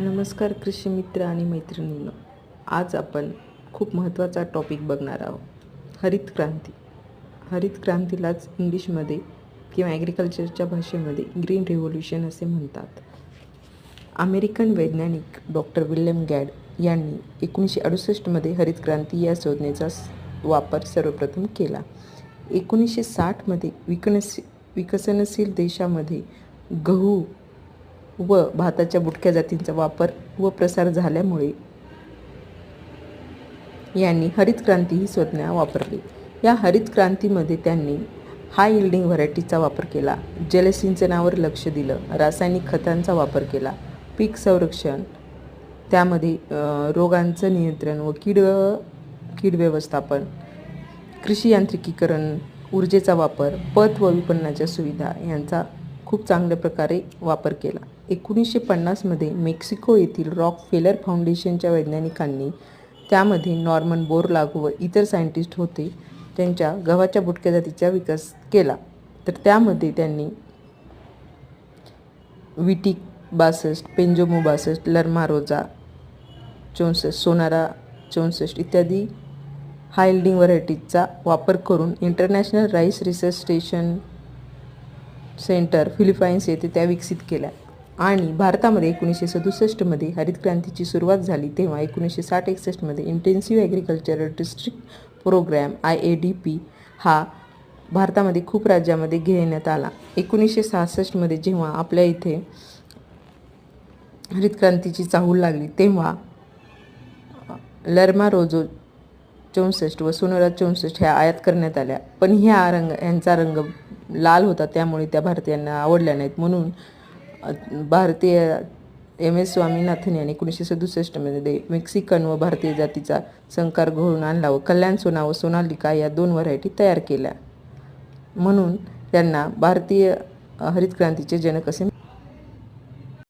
नमस्कार कृषी मित्र आणि मैत्रिणींनो. आज आपण खूप महत्त्वाचा टॉपिक बघणार आहोत. हरित क्रांती. हरित क्रांतीलाच इंग्लिशमध्ये किंवा ॲग्रिकल्चरच्या भाषेमध्ये ग्रीन रिव्होल्युशन असे म्हणतात. अमेरिकन वैज्ञानिक डॉक्टर विल्यम गॅड यांनी एकोणीसशे अडुसष्टमध्ये हरित क्रांती या संज्ञेचा स- वापर सर्वप्रथम केला. एकोणीसशे साठमध्ये विकनशी विकसनशील देशामध्ये गहू व भाताच्या बुटक्या जातींचा वापर व प्रसार झाल्यामुळे यांनी हरित क्रांती ही संज्ञा वापरली. या हरित क्रांतीमध्ये त्यांनी हाय इल्डिंग व्हरायटीचा वापर केला. जलसिंचनावर लक्ष दिलं. रासायनिक खतांचा वापर केला. पीक संरक्षण त्यामध्ये रोगांचं नियंत्रण व कीड कीड व्यवस्थापन कृषी यांत्रिकीकरण ऊर्जेचा वापर पत व विपणनाच्या सुविधा यांचा खूप चांगल्या प्रकारे वापर केला. एकोणीसशे पन्नासमध्ये मेक्सिको येथील रॉक फेलर फाउंडेशनच्या वैज्ञानिकांनी त्यामध्ये नॉर्मन बोर लागू व इतर सायंटिस्ट होते. त्यांच्या गव्हाच्या बुटक्या जातीचा विकास केला. तर त्यामध्ये त्यांनी विटिक बासष्ट पेंजोमो बासष्ट लर्मारोजा चौसष्ट सोनारा चौसष्ट इत्यादी हायल्डिंग व्हरायटीजचा वापर करून international rice research station centre Philippines येथे त्या विकसित केल्या. आणि भारतामध्ये एकोणीसशे सदुसष्टमध्ये हरित क्रांतीची सुरुवात झाली तेव्हा एकोणीसशे साठ एकसष्टमध्ये intensive agricultural district programme I A D P हा भारतामध्ये खूप राज्यामध्ये घेण्यात आला. एकोणीसशे सहासष्टमध्ये जेव्हा आपल्या इथे हरित क्रांतीची चाहूल लागली तेव्हा लर्मा रोजो चौसष्ट व सोनोरा चौसष्ट ह्या आयात करण्यात आल्या. पण ह्या रंग यांचा रंग लाल होता त्यामुळे त्या भारतीयांना आवडल्या नाहीत. म्हणून भारतीय एम एस स्वामीनाथन यांनी एकोणीसशे सदुसष्टमध्ये मेक्सिकन व भारतीय जातीचा संकार घडून आणला व कल्याण सोना व सोनालिका या दोन व्हरायटी तयार केल्या. म्हणून त्यांना भारतीय हरित क्रांतीचे जनक असे